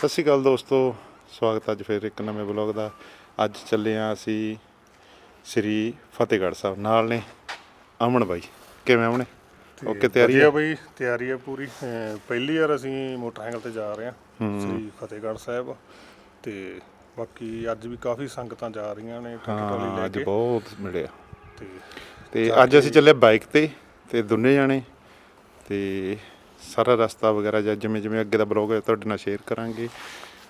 ਸਤਿ ਸ਼੍ਰੀ ਅਕਾਲ ਦੋਸਤੋ ਸਵਾਗਤ ਅੱਜ ਫਿਰ ਇੱਕ ਨਵੇਂ ਬਲੌਗ ਦਾ। ਅੱਜ ਚੱਲੇ ਆ ਅਸੀਂ ਸ੍ਰੀ ਫਤਿਹਗੜ੍ਹ ਸਾਹਿਬ ਨਾਲ ਨੇ ਅਮਨ ਬਾਈ। ਕਿਵੇਂ ਅਮਨੇ? ਓਕੇ ਤਿਆਰੀ ਵਧੀਆ ਹੈ ਬਈ ਤਿਆਰੀ ਹੈ ਪੂਰੀ। ਅਹ ਪਹਿਲੀ ਵਾਰ ਅਸੀਂ ਮੋਟਰਸਾਈਕਲ ਤੇ ਜਾ ਰਹੇ ਹਾਂ ਸ੍ਰੀ ਫਤਿਹਗੜ੍ਹ ਸਾਹਿਬ। ਤੇ ਬਾਕੀ ਅੱਜ ਵੀ ਕਾਫੀ ਸੰਗਤਾਂ ਜਾ ਰਹੀਆਂ ਨੇ ਟਿਕਟ ਵਾਲੀ ਹਾਂ ਲੈ ਅੱਜ ਕੇ। ਬਹੁਤ ਮਿਲਿਆ ਤੇ ਤੇ ਅੱਜ ਅਸੀਂ ਚੱਲੇ ਬਾਈਕ ਤੇ ਤੇ ਦੋਨੇ ਜਾਣੇ। ਤੇ ਸਾਰਾ ਰਸਤਾ ਵਗੈਰਾ ਜਾਂ ਜਿਵੇਂ ਜਿਵੇਂ ਅੱਗੇ ਦਾ ਬਲੌਗ ਹੈ ਤੁਹਾਡੇ ਨਾਲ ਸ਼ੇਅਰ ਕਰਾਂਗੇ।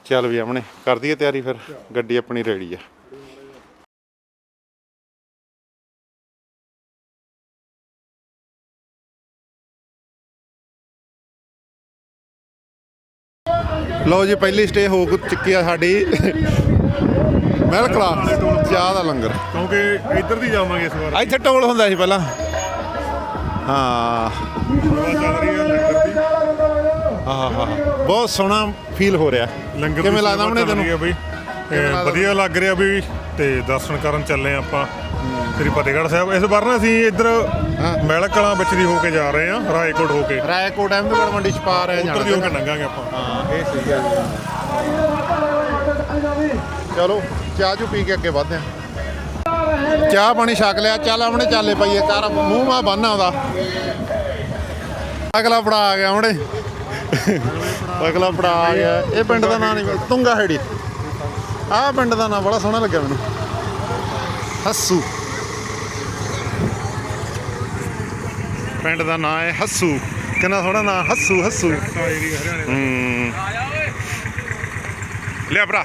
ਚੱਲ ਵੀ ਅਮਨੇ ਕਰ ਦਈਏ ਤਿਆਰੀ ਫਿਰ। ਗੱਡੀ ਆਪਣੀ ਰੈਡੀ ਆ। ਲਓ ਜੀ ਪਹਿਲੀ ਸਟੇ ਹੋ ਚੁੱਕੀ ਆ ਸਾਡੀ। ਮਹਿਲਕਲਾ ਚਾਹ ਦਾ ਲੰਗਰ। ਕਿਉਂਕਿ ਇੱਧਰ ਦੀ ਜਾਵਾਂਗੇ ਇਸ ਵਾਰ। ਇੱਥੇ ਟੋਲ ਹੁੰਦਾ ਸੀ ਪਹਿਲਾਂ। ਹਾਂ ਸੇਵਾ ਚੱਲ ਰਹੀ ਹੈ ਲੰਗਰ ਦੀ ਆਹ ਹਾ ਬਹੁਤ ਸੋਹਣਾ ਫੀਲ ਹੋ ਰਿਹਾ। ਲੰਗਰ ਕਿਵੇਂ ਲੱਗਦਾ ਰਹੀ ਤੈਨੂੰ? ਹੈ ਬਈ? ਵਧੀਆ ਲੱਗ ਰਿਹਾ ਵੀ ਤੇ ਦਰਸ਼ਨ ਕਰਨ ਚੱਲੇ ਆਪਾਂ। ਸ੍ਰੀ ਫਤਿਹਗੜ੍ਹ ਸਾਹਿਬ। ਇਸ ਵਾਰ ਨਾ ਅਸੀਂ ਇੱਧਰ ਮਹਿਲਕ ਕਲਾਂ ਵਿੱਚ ਦੀ ਹੋ ਕੇ ਜਾ ਰਹੇ ਹਾਂ ਰਾਏਕੋਟ ਹੋ ਕੇ। ਰਾਏਕੋਟ ਅਹਿਮਦਗੜ੍ਹ ਮੰਡੀ ਚ ਪਾ ਰਹੇ ਉੱਧਰ ਦੀ ਹੋ ਕੇ ਲੰਘਾਂਗੇ ਆਪਾਂ। ਹਾਂ ਇਹ ਸਹੀ ਹੈ। ਚਲੋ ਚਾਹ ਚੂ ਪੀ ਕੇ ਅੱਗੇ ਵਧਦੇ ਆ ਚਾਹ ਪਾਣੀ ਛਕ ਲਿਆ। ਚੱਲ ਆਪਣੇ ਚਾਲੇ ਪਈਏ। ਕਰ ਮੂੰਹ ਮਾ ਬੰਨ ਆਉਂਦਾ। ਅਗਲਾ ਪੜਾ ਆ ਗਿਆ ਹੁਣੇ ਅਗਲਾ ਪੜਾ ਆ ਗਿਆ। ਇਹ ਪਿੰਡ ਦਾ ਨਾਂ ਨਹੀਂ ਤੁੰਗਾ ਹੈੜੀ ਆਹ ਪਿੰਡ ਦਾ ਨਾਂ ਬੜਾ ਸੋਹਣਾ ਲੱਗਿਆ ਮੈਨੂੰ। ਹੱਸੂ। ਪਿੰਡ ਦਾ ਨਾਂ ਹੈ ਹੱਸੂ। ਕਿੰਨਾ ਸੋਹਣਾ ਨਾਂ। ਹੱਸੂ ਹੱਸੂ। ਏਰੀਆ ਹੂੰ। ਲਿਆ ਭਰਾ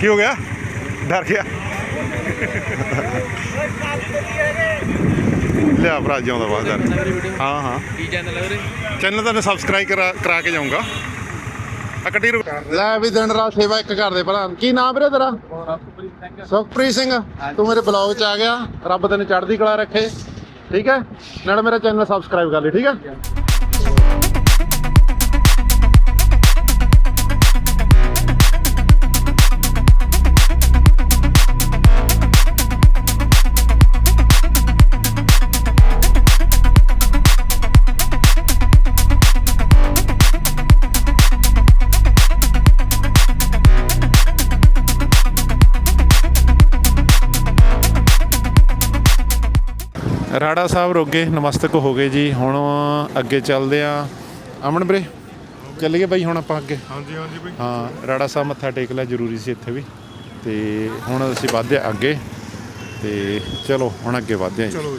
ਕੀ ਹੋ ਗਿਆ? ਡਰ ਗਿਆ। ਲਿਆ ਭਰਾ ਜਿਉਂਦਾ ਬਾਹਰ ਹਾਂ ਹਾਂ। ਕੀ ਚੈਨਲ ਹੈ ਵੀਰੇ? ਚੈਨਲ ਤਾਂ ਸਬਸਕ੍ਰਾਈਬ ਕਰਾ ਕਰਾ ਕੇ ਜਾਊਂਗਾ। ਆ ਕੱਟੀ ਲੈ ਵੀ ਦਿਨ ਰਾਤ ਸੇਵਾ ਇੱਕ ਕਰਦੇ ਭਲਾ ਕੀ ਨਾਮ ਵੀਰੇ ਤੇਰਾ? ਸੁਖਪ੍ਰੀਤ ਸਿੰਘ। ਤੂੰ ਮੇਰੇ ਬਲੌਗ 'ਚ ਆ ਗਿਆ। ਰੱਬ ਤੈਨੂੰ ਚੜ੍ਹਦੀ ਕਲਾ ਰੱਖੇ। ਠੀਕ ਹੈ? ਨਾਲ ਮੇਰਾ ਚੈਨਲ ਸਬਸਕ੍ਰਾਈਬ ਕਰ ਲਈ ਠੀਕ ਹੈ? ਰਾੜਾ ਸਾਹਿਬ ਰੋਗੇ ਨਮਸਤਕ ਹੋ ਗਏ ਜੀ। ਹੁਣ ਅੱਗੇ ਚੱਲਦੇ ਆ। ਅਮਨ ਵੀਰੇ ਚੱਲੀਏ ਬਾਈ ਹੁਣ ਆਪਾਂ ਅੱਗੇ। ਹਾਂਜੀ ਹਾਂਜੀ ਬਈ। ਹਾਂ ਰਾੜਾ ਸਾਹਿਬ ਮੱਥਾ ਟੇਕ ਲਿਆ ਜ਼ਰੂਰੀ ਸੀ ਇੱਥੇ ਵੀ। ਤੇ ਹੁਣ ਅਸੀਂ ਵਧਦੇ ਹਾਂ ਅੱਗੇ। ਤੇ ਚਲੋ ਹੁਣ ਅੱਗੇ ਵਧਦੇ ਹਾਂ ਜੀ। ਚਲੋ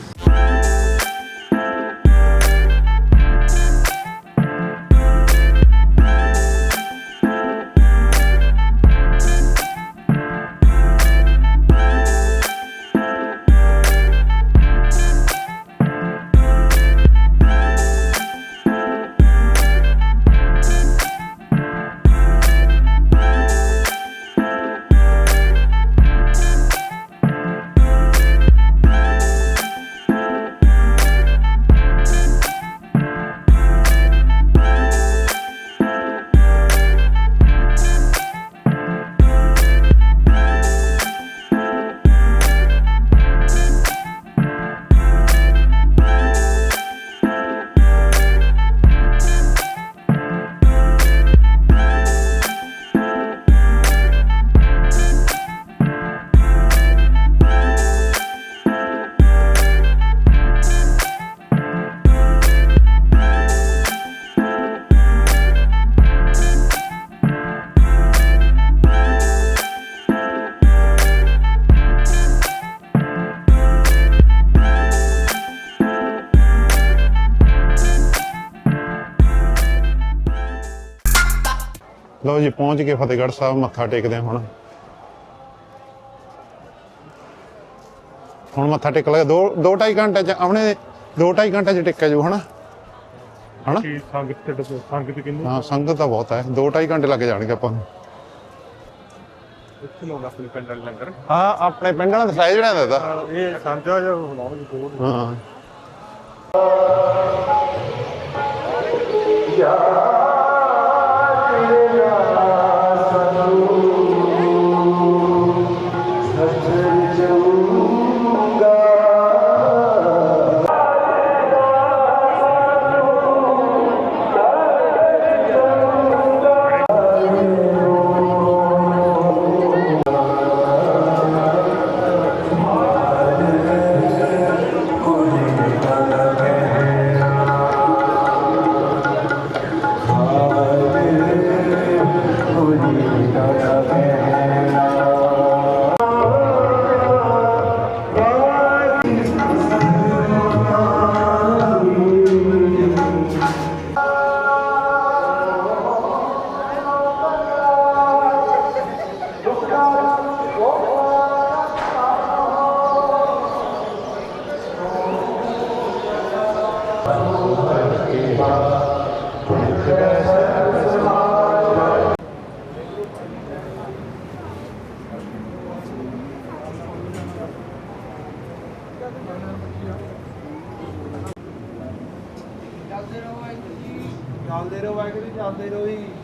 ਲਓ ਜੀ ਪਹੁੰਚ ਗਏ ਫਤਿਹਗੜ੍ਹ ਸਾਹਿਬ ਮੱਥਾ ਟੇਕਦੇ ਹਾਂ ਹੁਣ। ਹੁਣ ਮੱਥਾ ਟੇਕ ਲਿਆ ਦੋ ਦੋ ਢਾਈ ਘੰਟੇ ਚ ਆਪਣੇ ਦੋ ਢਾਈ ਘੰਟੇ ਚ ਟੇਕਿਆ ਜੂ ਹਨਾ? ਹਨਾ? ਕੀ ਸੰਗਤ ਤੇ ਡੱਬੋ ਸੰਗਤ ਕਿੰਨੀ? ਹਾਂ ਸੰਗਤ ਤਾਂ ਬਹੁਤ ਹੈ। ਦੋ ਢਾਈ ਘੰਟੇ ਲੱਗ ਜਾਣਗੇ ਆਪਾਂ ਨੂੰ। ਇੱਥੇ ਲਾਉਂਦਾ ਆਪਣੇ ਪਿੰਡ ਵਾਲੇ ਲੰਗਰ। ਹਾਂ ਆਪਣੇ ਪਿੰਡ ਵਾਲਾ ਦਸਾਈ ਜਿਹੜਾ ਦਾ ਇਹਦਾ। ਇਹ ਸਾਂਝਾ ਜਿਹਾ ਲਾਉਣਗੇ ਕੋਲ ਹਾਂ। ਚੱਲਦੇ ਰਹੋ ਵਾਹਿਗੁਰੂ ਜੀ। ਚੱਲਦੇ ਰਹੋ ਜੀ।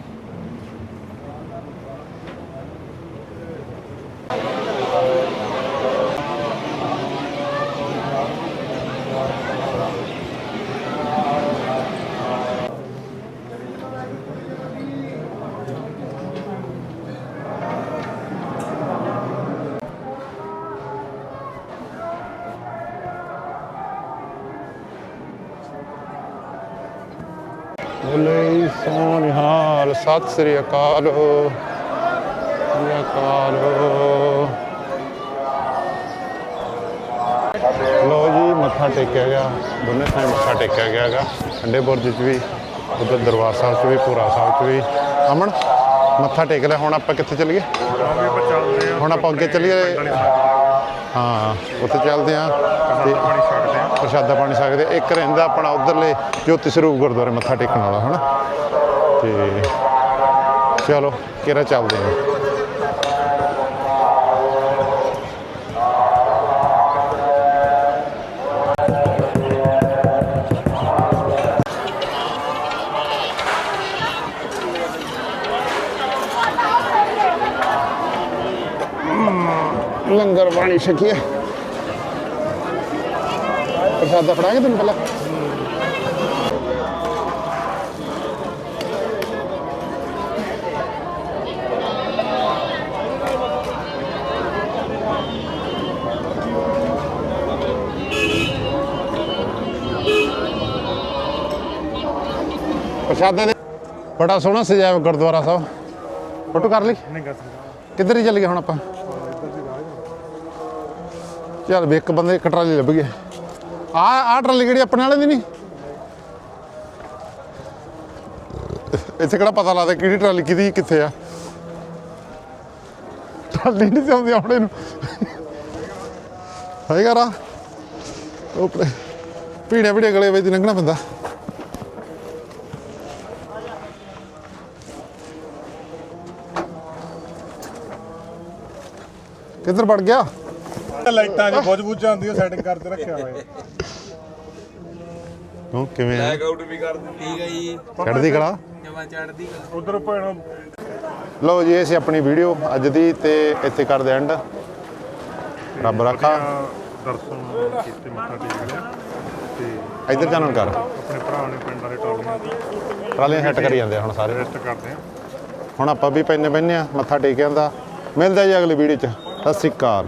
ਬੋਲੇ ਸੋਨਿਹਾਲ ਸਤਿ ਸ੍ਰੀ ਅਕਾਲ। ਸ੍ਰੀ ਅਕਾਲ। ਲੋ ਜੀ ਮੱਥਾ ਟੇਕਿਆ ਗਿਆ। ਦੋਨੇ ਸਾਈਡ ਮੱਥਾ ਟੇਕਿਆ ਗਿਆ ਹੈਗਾ। ਠੰਡੇ ਬੁਰਜ 'ਚ ਵੀ ਉਧਰ ਦਰਬਾਰ ਸਾਹਿਬ 'ਚ ਵੀ ਭੋਰਾ ਸਾਹਿਬ 'ਚ ਵੀ। ਅਮਨ ਮੱਥਾ ਟੇਕ ਲਿਆ। ਹੁਣ ਆਪਾਂ ਕਿੱਥੇ ਚੱਲੀਏ। ਹੁਣ ਆਪਾਂ ਅੱਗੇ ਚੱਲੀਏ। ਹਾਂ ਉੱਥੇ ਚੱਲਦੇ ਆ ਤੇ ਪਾਣੀ ਛੱਡਦੇ ਆ ਪ੍ਰਸ਼ਾਦਾ ਪਾਣੀ ਸਕਦੇ ਇੱਕ ਰਹਿੰਦਾ ਆਪਣਾ ਉਧਰਲੇ ਜੋਤੀ ਸਰੂਪ ਗੁਰਦੁਆਰੇ ਮੱਥਾ ਟੇਕਣ ਵਾਲਾ ਹਨਾ? ਤੇ ਚਲੋ ਕਿਹੜਾ ਚੱਲਦੇ ਆ ਲੰਗਰ ਪਾਣੀ ਛਕੀਏ ਪ੍ਰਸਾਦਾ ਫੜਾਂਗੇ ਤੈਨੂੰ ਪਹਿਲਾਂ? ਪ੍ਰਸ਼ਾਦਾ ਦੇ ਬੜਾ ਸੋਹਣਾ ਸਜਾਇਆ ਗੁਰਦੁਆਰਾ ਸਾਹਿਬ। ਫੋਟੋ ਕਰ ਲਈ? ਨਹੀਂ ਗਾ ਕਿੱਧਰ ਹੀ ਚੱਲ ਗਏ ਹੁਣ ਆਪਾਂ? ਚੱਲ ਵੀ ਇੱਕ ਬੰਦੇ ਇੱਕ ਟਰਾਲੀ ਲੱਭ ਗਿਆ ਆ ਆ ਟਰਾਲੀ ਕਿਹੜੀ ਆਪਣੇ ਵਾਲੇ ਦੀ ਨਹੀਂ? ਇੱਥੇ ਕਿਹੜਾ ਪਤਾ ਲੱਗਦਾ ਕਿਹੜੀ ਟਰਾਲੀ ਕਿਹਦੀ, ਕਿੱਥੇ ਆ? ਟਰਾਲੀ ਨਹੀਂ ਆਉਂਦੀ ਆਪਣੇ ਨੂੰ। ਹੈਗਾ ਰਾ ਉਪਰੇ ਪੀੜੇ ਪੀੜੇ ਗਲੇ ਵਿੱਚ ਲੰਘਣਾ ਪੈਂਦਾ। ਕਿੱਧਰ ਵੜ ਗਿਆ? ਲਾਈਟਾਂ 'ਚ ਬੁੱਝ ਬੁੱਝ ਜਾਂਦੀ ਸੈਟਿੰਗ ਕਰਕੇ ਰੱਖਿਆ ਹੋਇਆ। ਤੂੰ ਕਿਵੇਂ ਆ? ਆਊਟ ਵੀ ਕਰ ਦਿੱਤੀ ਗਈ। ਚੜ੍ਹਦੀ ਕਲਾ? ਜਮਾ ਚੜਦੀ ਉਧਰ ਭੈਣ ਲਓ ਜੀ ਇਹ ਸੀ ਆਪਣੀ ਵੀਡੀਓ ਅੱਜ ਦੀ ਤੇ ਇੱਥੇ ਕਰਦੇ ਐਂਡ ਰੱਬ ਰਾਖਾ। ਦਰਸ਼ਨ ਕੀਤੇ ਮੱਥਾ ਟੇਕ ਲਿਆ ਤੇ ਇੱਧਰ ਚਾਨਣ ਕਰ। ਆਪਣੇ ਭਰਾ ਨੇ ਪਿੰਡ ਵਾਲੇ ਟਰਾਲੀਆਂ ਟਰਾਲੀਆਂ ਸੈੱਟ ਕਰੀ ਜਾਂਦੇ ਹੁਣ ਸਾਰੇ। ਰੈਸਟ ਕਰਦੇ ਆ। ਹੁਣ ਆਪਾਂ ਵੀ ਪੈਨੇ ਪੈਨੇ ਆ ਮੱਥਾ ਟੇਕ ਆਂਦਾ ਮਿਲਦਾ ਜੀ ਅਗਲੀ ਵੀਡੀਓ ਚ। ਸਤਿ ਸ੍ਰੀ ਅਕਾਲ।